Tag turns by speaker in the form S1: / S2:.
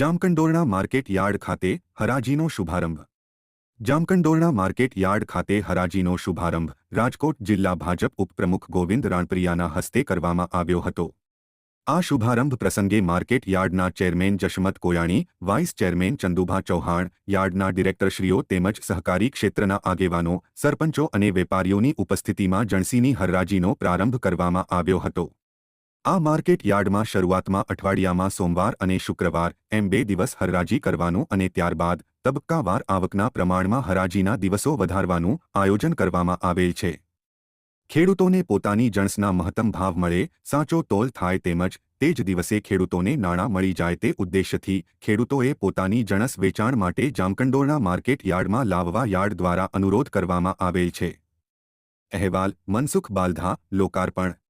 S1: Jamkandorna market yard ખાતે હરાજીનો શુભારંભ. Jamkandorna market yard ખાતે હરાજીનો શુભારંભ રાજકોટ જિલ્લા ભાજપ ઉપપ્રમુખ ગોવિંદ રાણપ્રિયાના હસ્તે કરવામાં આવ્યો હતો. આ શુભારંભ પ્રસંગે માર્કેટ યાર્ડના chairman Jashmat Koyani, vice chairman Chandubha Chauhan, યાર્ડના ડિરેક્ટરશ્રીઓ તેમજ સહકારી ક્ષેત્રના આગેવાનો, સરપંચો અને વેપારીઓની ઉપસ્થિતિમાં જણસીની હરાજીનો પ્રારંભ કરવામાં આવ્યો હતો. આ માર્કેટ યાર્ડમાં શરૂઆતમાં અઠવાડિયામાં સોમવાર અને શુક્રવાર એમ બે દિવસ હરાજી કરવાનું અને ત્યારબાદ તબક્કાવાર આવકના પ્રમાણમાં હરાજીના દિવસો વધારવાનું આયોજન કરવામાં આવેલ છે. ખેડૂતોને પોતાની જણસના મહત્તમ ભાવ મળે, સાચો તોલ થાય તેમજ તે જ દિવસે ખેડૂતોને નાણાં મળી જાય તે ઉદ્દેશ્યથી ખેડૂતોએ પોતાની જણસ વેચાણ માટે જામકંડોરના માર્કેટ યાર્ડમાં લાવવા યાર્ડ દ્વારા અનુરોધ કરવામાં આવેલ છે. અહેવાલ, મનસુખ બાલધા, લોકાર્પણ